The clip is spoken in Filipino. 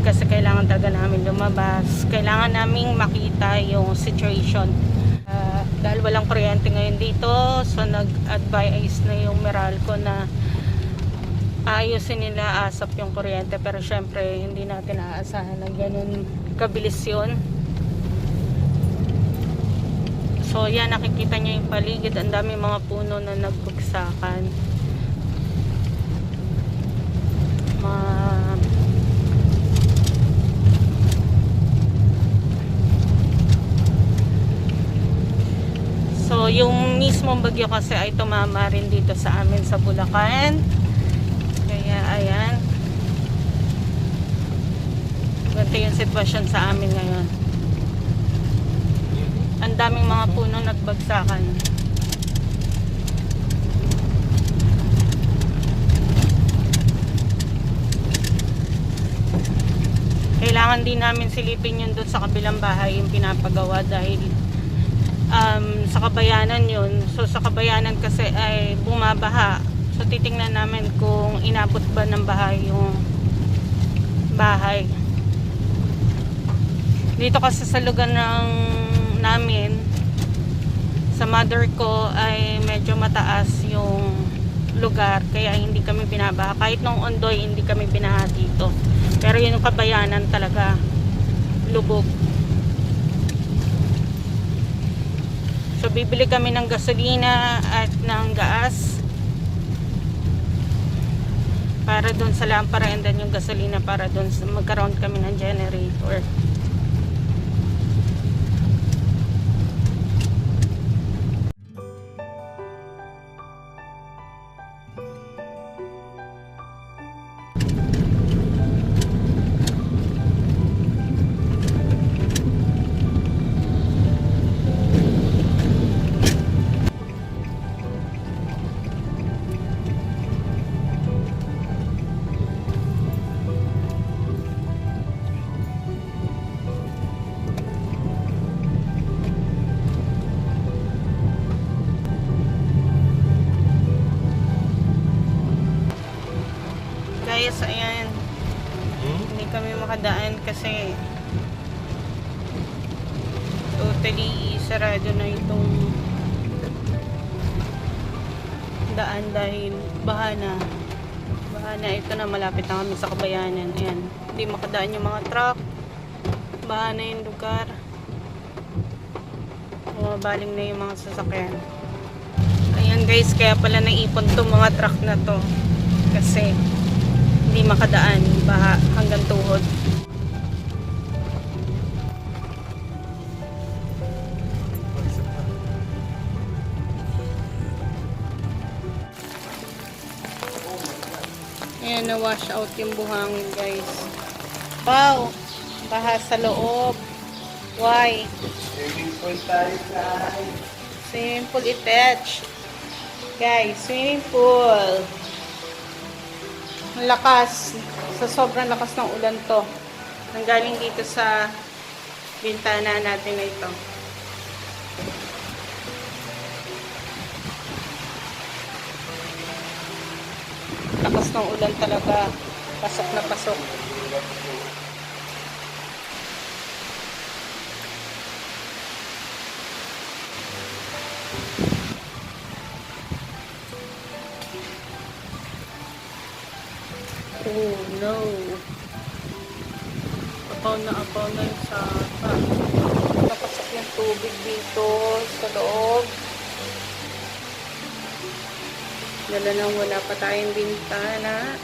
kasi kailangan talaga namin lumabas. Kailangan naming makita yung situation. Ah, dahil walang kuryente ngayon dito, so nag-advise na yung Meralco na ayusin nila asap yung kuryente pero syempre hindi natin aasahan na ganun kabilis yun. So yan nakikita niyo yung paligid, ang dami mga puno na nagbagsakan. Mga yung mismong bagyo kasi ay tumama rin dito sa amin sa Bulacan. Kaya, ayan. Ganito yung sitwasyon sa amin ngayon. Ang daming mga puno nagbagsakan. Kailangan din namin silipin yun doon sa kabilang bahay yung pinapagawa dahil um, sa kabayanan yun. So sa kabayanan kasi ay bumabaha. So titingnan namin kung inabot ba ng bahay yung bahay. Dito kasi sa lugar ng namin, sa mother ko ay medyo mataas yung lugar kaya hindi kami binabaha. Kahit nung ondoy hindi kami binaha dito. Pero yung kabayanan talaga lubog. So bibili kami ng gasolina at ng gas para doon sa lampara and then yung gasolina para doon magkaroon kami ng generator. Kami makadaan kasi totally sarado na itong daan dahil baha na. Baha na. Ito na malapit na kami sa kabayanan. Ayan. Hindi makadaan yung mga truck. Baha na yung lugar. Bumabaling na yung mga sasakyan. Ayan guys, kaya pala naipon tong mga truck na to. Kasi hindi makadaan baha hanggang tuhod. Ayan, na-wash out yung buhangin, guys. Wow! Baha sa loob. Why? Swimming pool tayo guys. Swimming pool attached. Guys, swimming pool. Ang lakas. Sa sobrang lakas ng ulan to. Nanggaling dito sa bintana natin na ito. Lakas ng ulan talaga. Pasok na pasok. Oh no. Apaw na apaw na yung sapa. Napasok yung tubig dito sa loob. Dala nang wala pa tayong bintana.